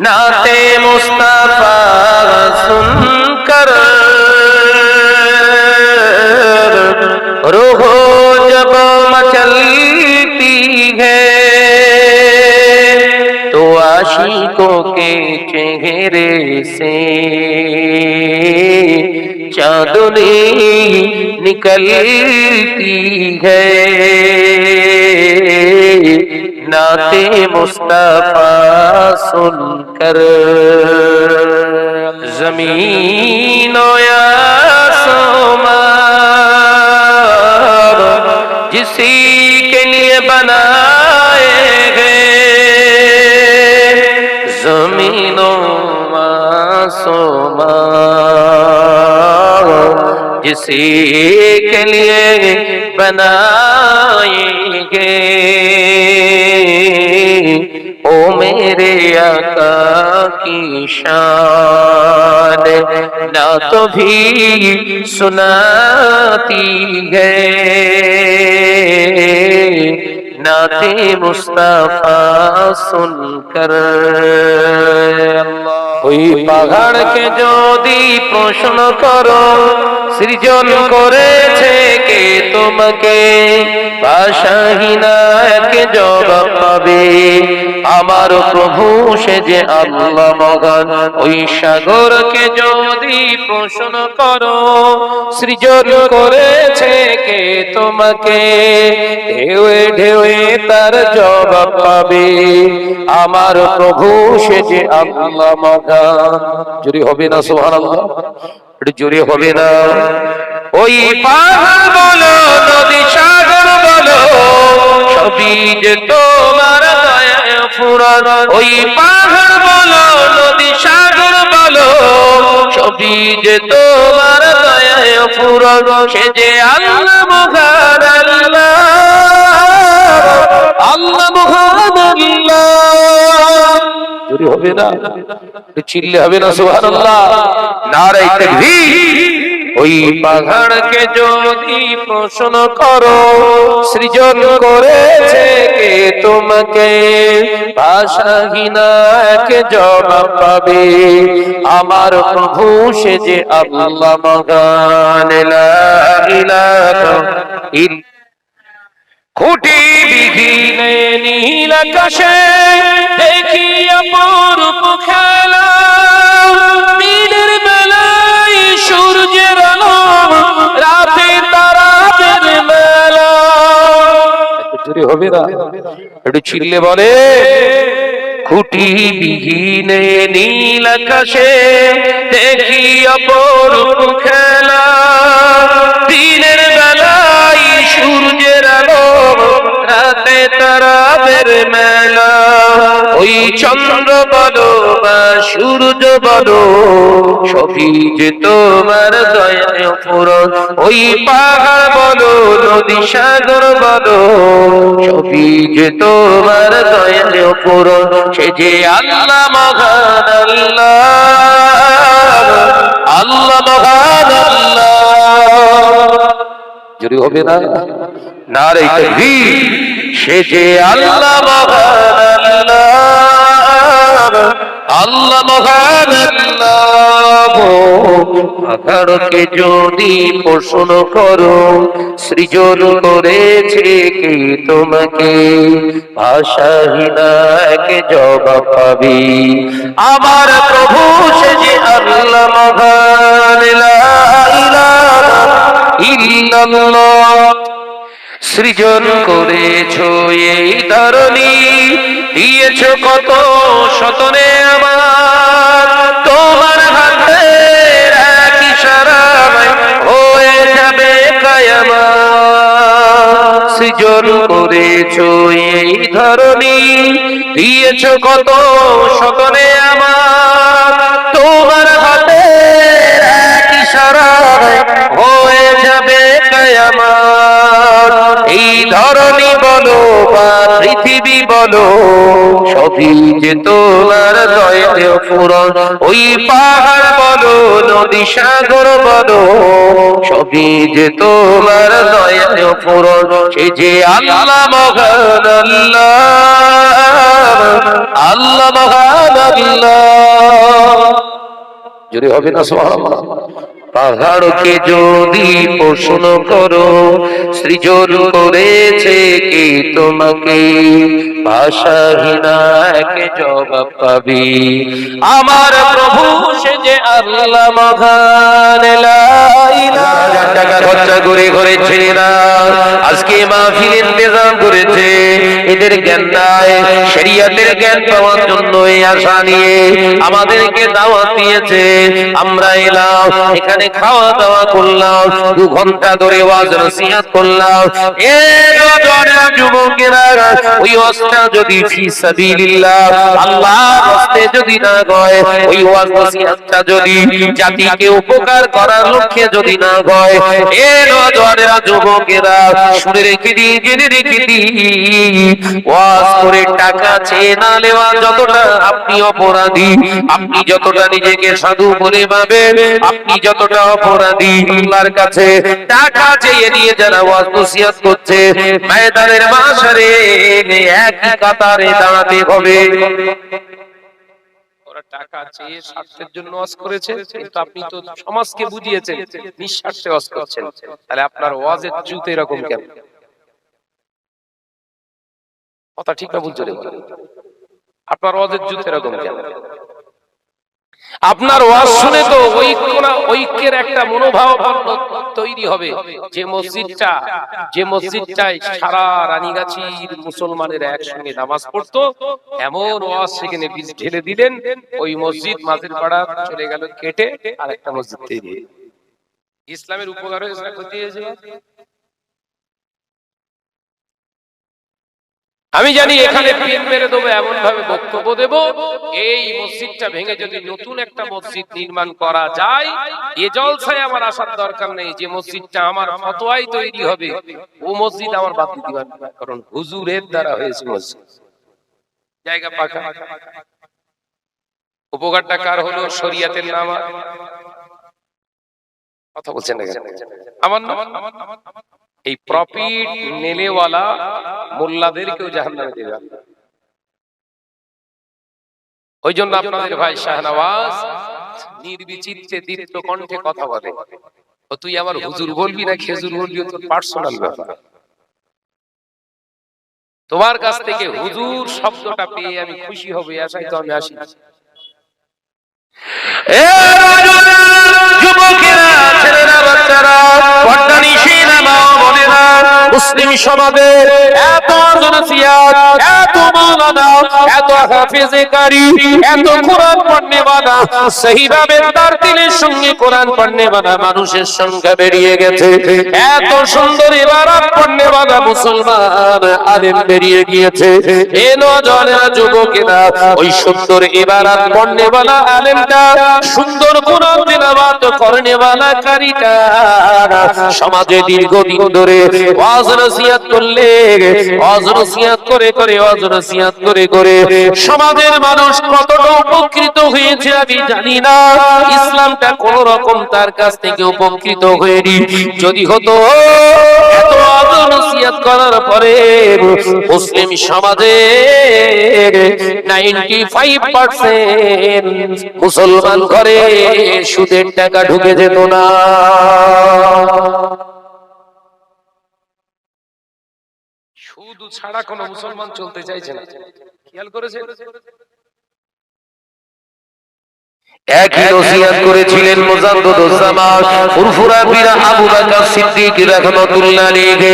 नाते मुस्तफा सुनकर रूह जब मचलती है तो आशिकों के चेहरे से चांदनी निकलती है नाते मुस्तफा सुनकर जमीन जिसी के लिए बनाए गए जमीनों मासूमा जिसी के लिए बनाएंगे ओ की शान ना तो भी सुनाती है नाते मुस्तफा सुनकर ওই পাহাড়কে যদি প্রশ্ন করো সৃজন করেছে কে তোমাকে এক জবাব পাবে। আমার প্রভু, সে যে আল্লাহ মগান ওই সাগরকে যদি প্রশ্ন করো, সৃজন করেছে কে তোমাকে? ঢেউয়ে ঢেউয়ে তার জবাব পাবে। আমার প্রভু, সে যে আল্লাহ মগান জোরে হবে না, সুবহানাল্লাহ। একটু হবে না। ওই পাহাড় বলো নদী সাগর বলো সবই যে তোমার ফুরান ওই পাহাড় বলো নদী সাগর বলো সবই যে তোমার ফুরান সে যে আল্লাহ মহান আল্লাহ। আল্লাহ মহান আল্লাহ। হবে না চিল্লে হবে না সুবহানাল্লাহ। নারাই তাকবীর। ওই পাহাড়কে যদি প্রশ্ন করো, সৃজন করেছে কে তোমাকে? ভাষাহীনা এক জবাব পাবে, আমার প্রভু সে যে আল্লাহ মগান খুঁটি বিঘিনে নীল আকাশে দেখি অপরূপ খেলা একটু চিল্লে বলে। খুঁটি বিহীনে নীল আকাশে দেখি অপর খেলা তারাদের মেলা। ওই চন্দ্র বলো বা সূর্য বলো, সবই যে তোমার দয়ায় পুরন ওই পাহাড় বলো, নদী সাগর বলো, সবই যে তোমার দয়ায় পুরন সে যে আল্লাহ মহান আল্লাহ আল্লাহ মহান আল্লাহ। যদি হবে না না রে তাকবীর। সে যে আল্লাহ। আল্লাহ মহান আল্লাহ। আকারকে যদি প্রশ্ন করো, সৃজন করেছে কে তোমাকে? ভাষাহীনা এক জবাব পাবি। আমার প্রভু সে যে আল্লাহ মহান ইল্লাল্লাহ। সৃজন করেছ এই ধরনী দিয়েছ কত শতনে আমার। তোমার হাতে ইশারায় হয়ে যাবে সৃজন করেছ এই ধরনী দিয়েছ কত শতনে আমার। তোমার হাতে এক ইশারায় হয়ে ধরনী বল বা পৃথিবী বলো সবই যে তোমার দয়ায় ফুরন ওই পাহাড় বলো, নদী সাগর বলো সবই যে তোমার দয়ায় ফুরন সে যে আল্লাহ মহান আল্লাহ আল্লাহ মহান আল্লাহ। জোরে হবে না, সুবহানাল্লাহ। পাহাড়কে যদি প্রশ্ন করো, সৃজন করেছে কি তোমাকে? ভাষাহীনা একে জবাব পাবি। আমার প্রভু, সে যে আল্লাহ মহান টাকা খরচা করে করেছে না আজকে মাহফিল ইন্তজাম করেছে। এদের জ্ঞান নাই শরিয়াতের জ্ঞান পাওয়ার জন্য এই আশা নিয়ে আমাদেরকে দাওয়াত দিয়েছে। আমরা এলাম, এখানে খাওয়া দাওয়া করলাম, দু ঘণ্টা ধরে ওয়াজ নসিহত করলাম। এ যুবকেরা, ওই ওয়াজটা যদি ফি সাবিলিল্লাহ, আল্লাহর রাস্তায় যদি না হয় ওই ওয়াজ নসিহতটা যদি জাতিকে উপকার করার লক্ষ্যে যদি না হয় এ নজরেরা যুবকেরা শুনে রেখে দি জেনে রেখে দি ওয়াজ করে টাকা চেয়ে না নেওয়া যতটা আপনি অপরাধী। আপনি যতটা নিজেকে সাধু বলে ভাবেন, আপনি যতটা অপরাধী। আল্লাহর কাছে টাকা চেয়ে নিয়ে যারা ওয়াজ নসিহত করছে, ময়দানের মাসারে একই কাতারে দাঁড়াতে হবে। টাকা চেয়ে স্বার্থের জন্য ওয়াজ করেছেন কিন্তু আপনি তো সমাজকে বুঝিয়েছেন নিঃস্বার্থে ওয়াজ করছেন। তাহলে আপনার ওয়াজের জুত এরকম কেন? কথা ঠিক না বুঝতে আপনার ওয়াজের জুত এরকম কেন? আপনার ওয়াজ শুনে তো ঐক্য ঐক্যের একটা মনোভাব তৈরি হবে। যে মসজিদটা যে মসজিদটায় সারা রানীগাছির মুসলমানের একসঙ্গে নামাজ পড়তো, এমন ওয়াজ সেখানে বীজ ঢেলে দিলেন, ওই মসজিদ মাঝের পাড়া চলে গেল কেটে আর একটা মসজিদ তৈরি ইসলামের উপকার হয়েছে ক্ষতি হয়েছে? আমি জানি এখানে পেন মেরে দেবো এমন ভাবে বক্তব্য দেব। এই মসজিদটা ভেঙে যদি নতুন একটা মসজিদ নির্মাণ করা যায় এ জলসায় আমার আসার দরকার নেই যে মসজিদটা আমার ফতোয়াই তৈরি হবে ও মসজিদ আমার বাদ দিতে কারণ হুজুরের দ্বারা হয়েছে মসজিদ। জায়গা পাকা। উপকারটা কার হলো? শরিয়াতের নাম কথা বলছেন আমার নাম? এই প্রফিট নেলেওয়ালা মোল্লাদেরকেও জাহান্নামে দেবে আল্লাহ। ওই জন্য আপনাদের ভাই শাহনওয়াজ নির্বিচিত্তে দীপ্ত কণ্ঠে কথা বলে। ও তুই আমার হুজুর বলবি না খেজুর বলবি? তোর পার্সোনাল ব্যাপার। তোমার কাছ থেকে হুজুর শব্দটা পেয়ে আমি খুশি হব আশায় তো আমি আসি। এ যুবকেরা মুসলিম সমাজের এত মাওলানা এত কোরআন পড়নে সঙ্গে কোরআন পড়নে মানুষের সংখ্যা বেরিয়ে গেছে। এত সুন্দর পড়নে মুসলমান আলেম বেরিয়ে গিয়েছে। এ যুবকেরা, ওই সুন্দর পড়নে আলেমটা, সুন্দর কোরআন তেলাওয়াত করনে কারিটা। সমাজে দীর্ঘদিন ধরে ওয়াজ নসিহত করলে, ওয়াজ নসিহত করে করে, ওয়াজ নসিহত করে করে সমাজের মানুষ কতটা উপকৃত হয়েছে আমি জানি না। ইসলামটা কোন রকম তার কাছ থেকে উপকৃত হয়নি। যদি হতো, এত করার পরে মুসলিম সমাজে 95% মুসলমান ঘরে সুদের টাকা ঢুকে যেত না। শুধু ছাড়া কোনো মুসলমান চলতে চাইছে না। খেয়াল করেছে একই নসিহত করেছিলেন মুজাদ্দুজ্জামান ফুরফুরা পীর আবু বকর সিদ্দিক রাহমাতুল্লাহ আলাইহি।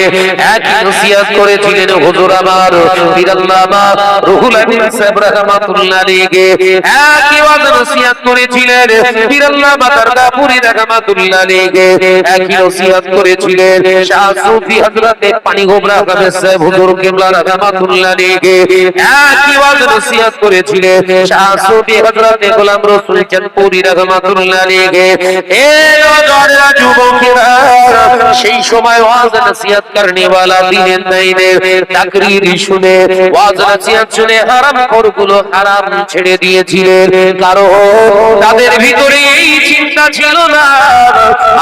একই নসিহত করেছিলেন হুজুর আমার পীর আল্লামা রুহুল আমিন সাহেব রাহমাতুল্লাহ আলাইহি। একই ওয়াজ নসিহত করেছিলেন পীর আল্লামা দারগাপুরি রাহমাতুল্লাহ আলাইহি। একই নসিহত করেছিলেন শাহ সুফি হযরতে পানি গোবরা সাহেব হুজুর কিবলা রাহমাতুল্লাহ আলাইহি। একই ওয়াজ নসিহত করেছিলেন শাহ সুফি হযরতে গোলাম রাসূল করেছেন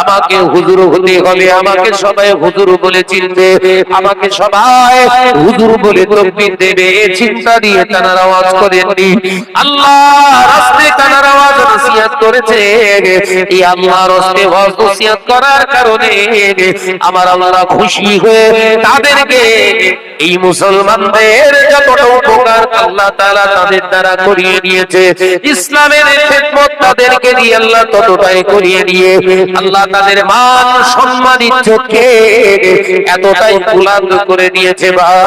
আমাকে হুজুর হতে হবে, আমাকে সবাই হুজুর বলে চিনবে, আমাকে সবাই হুজুর বলে তকবীর দেবে। চিন্তা দিয়ে তারা আওয়াজ করেননি। আল্লাহ রাস্তে তারা আওয়াজ নসিহত করেছে। এই আল্লাহ রাস্তে ওয়াজ নসিহত করার কারণে আমার আল্লাহ খুশি হয়ে তাদেরকে এই মুসলমানদের যতটা উপকার আল্লাহ তাদের দ্বারা করিয়ে ইসলামের খেদমত তাদেরকে দিয়ে আল্লাহ ততটাই করিয়ে দিয়ে আল্লাহ তাদের মান সম্মান এতটাই বুলন্দ করে দিয়েছে বাবা।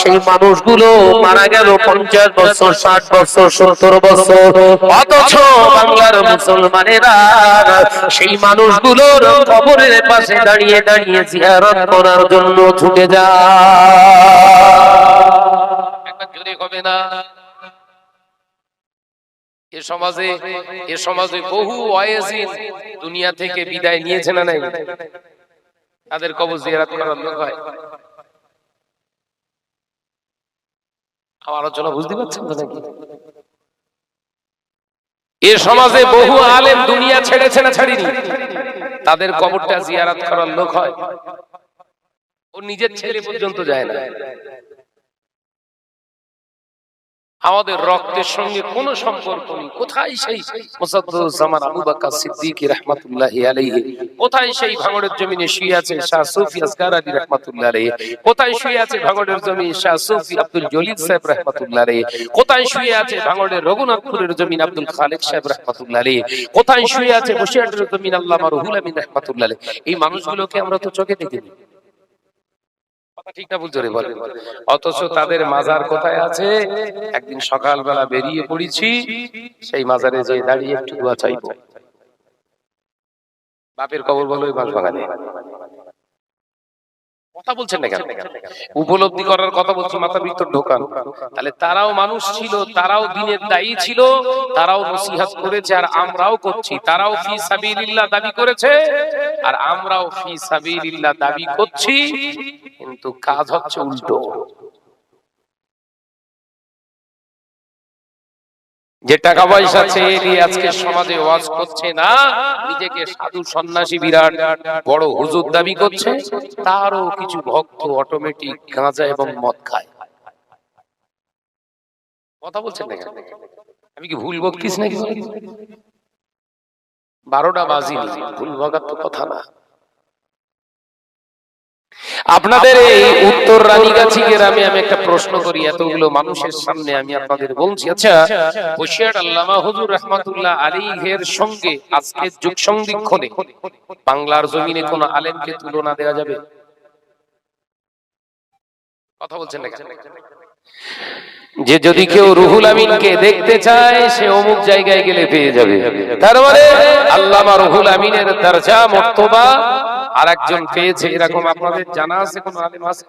সেই মানুষগুলো মারা গেল পঞ্চাশ বছর, ষাট বছর, সত্তর বছর, অথচ বাংলার মুসলমানেরা, সেই মানুষগুলোর কবরের পাশে দাঁড়িয়ে দাঁড়িয়ে জিয়ারত করার জন্য ছুটে যায় হবে না। এ সমাজে এ সমাজে বহু দুনিয়া থেকে বিদায় নিয়েছে না নাই? তাদের কবর করার লোক হয়। আলোচনা বুঝতে পারছেন নাকি? এ সমাজে বহু আলেম দুনিয়া ছেড়েছে না ছাড়িনি। তাদের কবরটা জিয়ারত করার লোক হয়। ও নিজের ছেলে পর্যন্ত যায় না। আমাদের রক্তের সঙ্গে কোনো সম্পর্ক নেই। কোথায় সেই মুসাদ্দুজ্জামান আবু বকর সিদ্দিকী রাহমাতুল্লাহি আলাইহি? কোথায় সেই ভাঙড়ের জমিনে শুয়ে আছে শাহ সুফি আসগার আলী রাহমাতুল্লাহ আলাইহি? কোথায় শুয়ে আছে ভাঙড়ের জমি শাহ সুফি আব্দুল জলিল সাহেব রাহমাতুল্লাহ আলাইহি? কোথায় শুয়ে আছে ভাঙড়ের রঘুনাথপুরের জমিন আব্দুল খালেক সাহেব রাহমাতুল্লাহ আলাইহি? কোথায় শুয়ে আছে বসিরহাটের জমিন আল্লামা রুহুল আমিন রাহমাতুল্লাহ আলাইহি? এই মানুষগুলোকে আমরা তো চোখে দেখিনি উপলব্ধি করার কথা বলছি, মাথা ভিতর ঢোকান। তাহলে তারাও মানুষ ছিল, তারাও দিনের দায়ী ছিল, তারাও নসিহাত করেছে, আর আমরাও করছি। তারাও দাবি করেছে, আর আমরাও দাবি করছি। কিন্তু কাজ হচ্ছে উল্টো। যে টাকা পয়সা চেয়ে নিয়ে আজকে সমাজে ওয়াজ করছে না, নিজেকে সাধু সন্ন্যাসী বিরাট বড় হুজুর দাবি করছে, তারও কিছু ভক্ত অটোমেটিক গাঁজা এবং মদ খায়। কথা বলছেন না? আমি কি ভুল বকতিস নাকি? বারোটা বাজি ভুল বকার তো কথা না। আপনাদের এই উত্তর রানীগাছি গ্রামে আমি একটা প্রশ্ন করি এতগুলো মানুষের সামনে আমি আপনাদের বলছি আচ্ছা হুশিয়ার আল্লামা হুজুর রহমাতুল্লাহ আলীহের সঙ্গে আজকের যুগ সন্ধিক্ষণে বাংলার জমিনে কোন আলেমকে তুলনা দেওয়া যাবে কথা বলছেন না কেন? যে যদি কেউ রুহুল আমিনকে দেখতে চায়, সে অমুক জায়গায় গেলে পেয়ে যাবে। তার মানে আল্লামা রুহুল আমিনের দরজা, মর্তবা আর একজন পেয়েছে, এরকম আপনাদের জানা আছে, কোন আলেম আছে?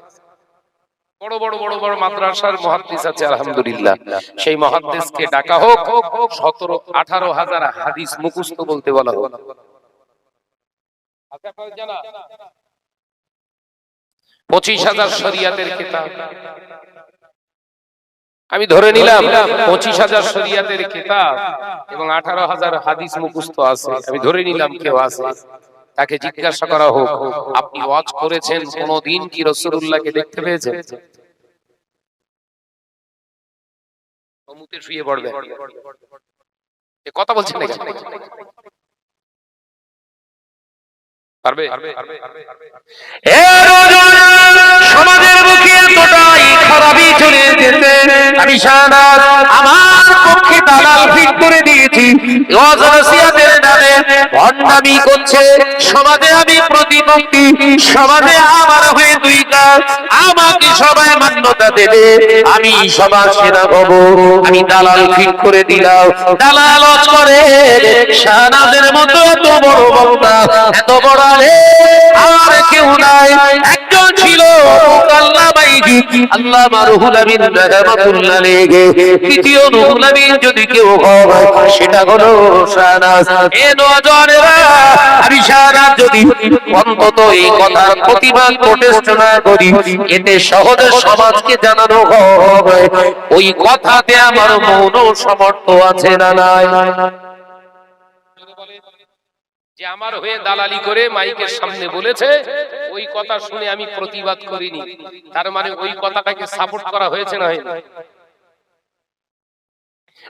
জানা? পঁচিশ হাজার শরিয়াতের কিতাব। আমি ধরে নিলাম পঁচিশ হাজার শরিয়াতের কিতাব এবং আঠারো হাজার হাদিস মুখস্থ আছে। আমি ধরে নিলাম কেউ আছে। তাকে জিজ্ঞাসা করা হোক আপনি ওয়াজ করেছেন কোনদিন কি রসুল্লাহকে দেখতে পেয়েছেন? অমুতে শুয়ে পড়বে। কথা বলছেন পারবে এ রোজন, সমাজের বুকে এতটাই খারাপই চলে যেতে আমি আমার পক্ষে দালাল ঠিক করে দিয়েছি। ওয়াজ নামে ভণ্ডামি করছে। সমাজে আমি প্রতিপত্তি সমাজে আমার হয়ে দুই কাজ। আমাকে সবাই মান্যতা দেবে, আমি সবার সেরা হব। আমি দালাল ঠিক করে দিলাম। দালাল করে। শাহনাজের মতো এত বড় বক্তা, এত বড় আর কেউ নাই। একজন ছিল আল্লামাই আল্লাহ রুহুল আমিন আলাইহি দ্বিতীয় রুহুল আমিন যদি কেউ হয়, সেটা হলো এ যদি অন্তত এই কথার প্রতিবাদ, প্রটেস্ট না করি, এতে সহজে সমাজকে জানানো হবে। ওই কথাতে আমার মৌন সমর্থ আছে না নাই। যে আমার হয়ে দালালি করে মাইকের সামনে বলেছে, ওই কথা শুনে আমি প্রতিবাদ করিনি। তার মানে ওই কথাটাকে সাপোর্ট করা হয়েছে না হয়নি মুজাদ্দুরুজ্জামান আমির শরিয়া আলা হযরত রাজা হুজুর পীর কেবলার রাহমাতুল্লাহ আলাইহি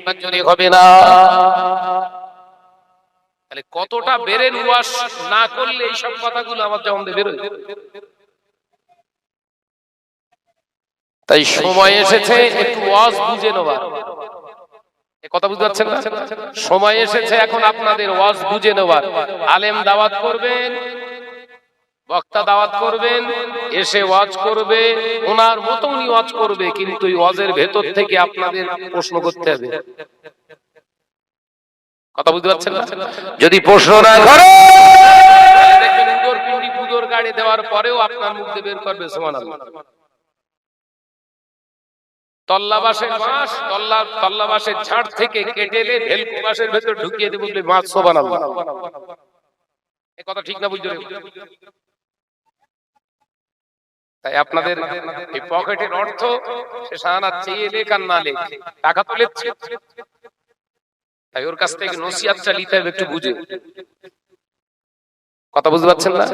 একবার জোরে হবে না। তাহলে কতটা বেরেন ওয়াশ না করলে এইসব কথাগুলো আমার যেমন বেরোয়? তাই সময় এসেছে একটু ওয়াজ বুঝে নেবার কথা বুঝতে পারছেন না? সময় এসেছে এখন আপনাদের ওয়াজ বুঝে নেবার আলেম দাওয়াত করবেন বক্তা দাওয়াত করবেন এসে ওয়াজ করবে ওনার মতো উনি ওয়াজ করবে কিন্তু এই ওয়াজের ভেতর থেকে আপনাদের প্রশ্ন করতে হবে। কথা বুঝতে পারছেন না? যদি প্রশ্ন না করে। পুজোর গাড়ি দেওয়ার পরেও আপনার মুখ দিয়ে বের করবে সুবহানাল্লাহ। তল্লা বাঁশের মাছ তল্লা তল্লা বাঁশের ঝাড় থেকে কেটে এলে ভেলকু ভেতর ঢুকিয়ে দেবে বলে মাছ সুবহানাল্লাহ। এ কথা ঠিক না বুঝতে তাই আপনাদের এই পকেটের অর্থ সে সাহানা চেয়ে লেখ আর না লেখ, টাকা তো লেখছে তাই ওর কাছ থেকে নসিহাতটা নিতে হবে একটু বুঝে। কথা বুঝতে পারছেন না?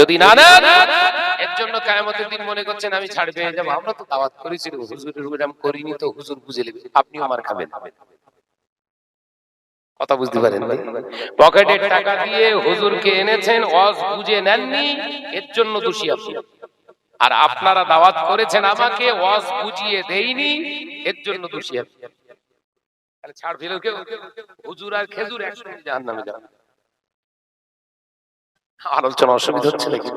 যদি না নেন এর জন্য কায়ামতের দিন মনে করছেন আমি ছাড় পেয়ে যাব। আমরা তো দাওয়াত করেছি হুজুরের আমি করিনি তো, হুজুর বুঝে নেবে। আপনিও আমার খাবেন। কথা বুঝতে পারেন ভাই? পকেটের টাকা দিয়ে হুজুরকে এনেছেন, ওয়াজ বুঝে নেননি, এর জন্য দোষী আপনি। আর আপনারা দাওয়াত করেছেন আমাকে, ওয়াজ বুঝিয়ে দেইনি, এর জন্য দোষী আপনি তাহলে ছাড় ফেলো কেউ। হুজুর আর খেজুর একসঙ্গে জাহান্নামে যাবে। আলোচনা অসুবিধা হচ্ছে নাকি?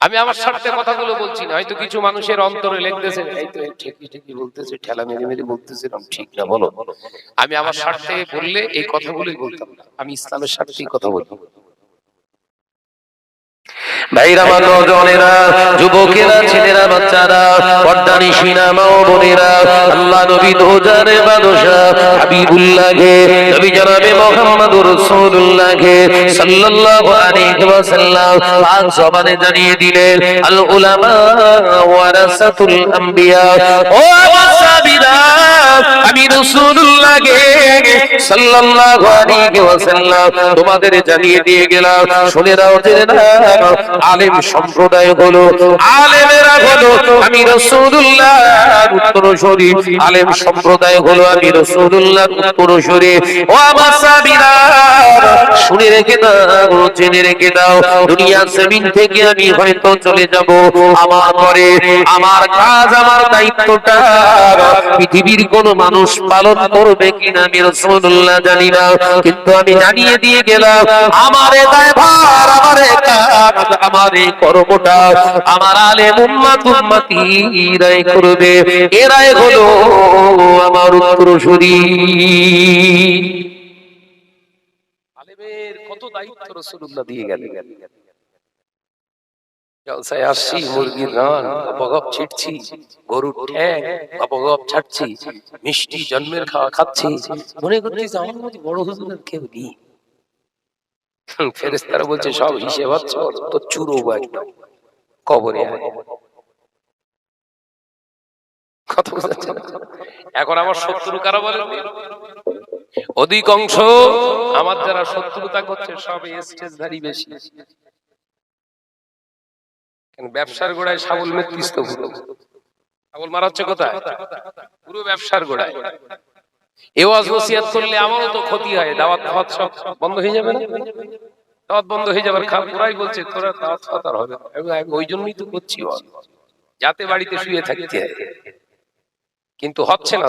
আমি আমার স্বার্থে কথাগুলো বলছি না, হয়তো কিছু মানুষের অন্তরে লিখতেছে এই তো ঠিকই ঠিকই বলতেছে, ঠেলা মেরে মেরে বলতেছে, এরকম ঠিক না, বলো। আমি আমার স্বার্থে বললে এই কথাগুলোই বলতাম আমি ইসলামের স্বার্থেই কথা বলতাম ভাইরা আমার নজনেরা যুবকেরা, ছেলেরা, বাচ্চারা, পর্দানি সিনা মা বোনেরা, আল্লাহ নবী বাদশা নবী জনাবে মুহাম্মদুর রাসূলুল্লাহকে সাল্লাল্লাহু আলাইহি জানিয়ে দিলেন, আল উলামা ওয়ারাসাতুল ও আমার তোমাদের জানিয়ে দিয়ে গেলাম। শুনে নাও জেনে আলেম সম্প্রদায় হলো আলেমেরা হলো আমি আলেম সম্প্রদায় হলো আমি শুনে রেখে দাও, জেনে রেখে দাও। দুনিয়া থেকে আমি হয়তো চলে যাব। আমার পরে আমার কাজ, আমার দায়িত্বটা পৃথিবীর কোন মানুষ পালন করবে কিনা আমি রাসূলুল্লাহ জানি না। কিন্তু আমি জানিয়ে দিয়ে গেলাম, আমার দায়ভার, আমার কাজ, আমার কর্মটা, আমার আলেম আসছি, মুরগির রান ছিটছি, গরুর ঠ্যাং ছাড়ছি, মিষ্টি জন্মের খাওয়া খাচ্ছি। মনে করছি বড় হুজুরের কেউ নেই। ফেরেস্তারা বলছে, সব হিসেব হচ্ছে তো চুরো একদম কবরে। কথা এখন আমার শত্রু কারা বলেন অধিকাংশ আমার যারা শত্রুতা করছে সব স্টেজধারী বেশি। ব্যবসার গোড়ায় সাবল মেত্রিস্ত পুরো। সাবল মারা হচ্ছে কোথায়? পুরো ব্যবসার গোড়ায়। এ ওয়াজ নসিহত করলে আমারও তো ক্ষতি হয়। দাওয়াত দাওয়াত সব বন্ধ হয়ে যাবে না? দাওয়াত বন্ধ হয়ে যাবে। বলছে তোরা দাওয়াত খাওয়াত আর হবে ওই জন্যই তো করছি যাতে বাড়িতে শুয়ে থাকতে হয়। কিন্তু হচ্ছে না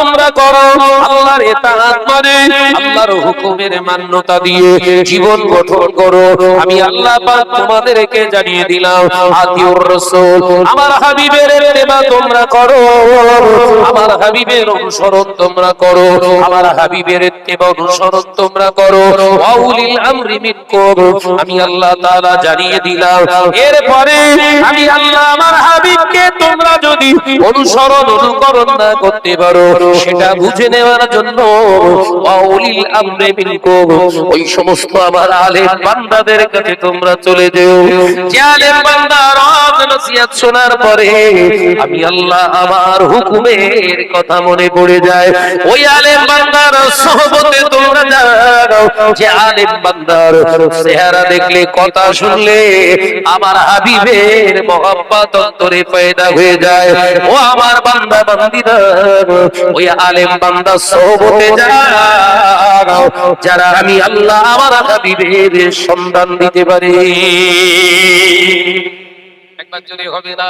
তোমরা করো। আল্লাহর এতাত মানে আল্লাহর হুকুমের মান্যতা দিয়ে জীবন গঠন করো। আমি আল্লাহ পাক তোমাদেরকে জানিয়ে দিলাম, আতিউর রাসূল, আমার হাবিবের ইত্তেবা তোমরা করো। আমার হাবিবের অনুসরণ তোমরা করো। আমার হাবিবের ইত্তেবা অনুসরণ তোমরা করো। ওয়াউলিল আমরি মিনকুম, আমি আল্লাহ তাআলা জানিয়ে দিলাম। এরপরে আমি আল্লাহ আমার হাবিবকে তোমরা যদি অনুসরণ, অনুকরণ না করতে পারো সেটা বুঝে নেওয়ার জন্য ওই সমস্ত আমার আলেম বান্দাদের কাছে তোমরা চলে যেও। শোনার পরে আমি আল্লাহ আমার হুকুমের কথা মনে পড়ে যায়। ওই আলেম বান্দার সহবতে তোমরা যাও যে আলেম বান্দার চেহারা দেখলে, কথা শুনলে আমার হাবিবের মহব্বত অন্তরে পয়দা হয়ে যায়। ও আমার বান্দা বান্দিরা ওই আলেম বান্দা সোহবতে যাও, যারা আমি আল্লাহ আমার হাবিবের সন্ধান দিতে পারি। একবার জোরে হবে না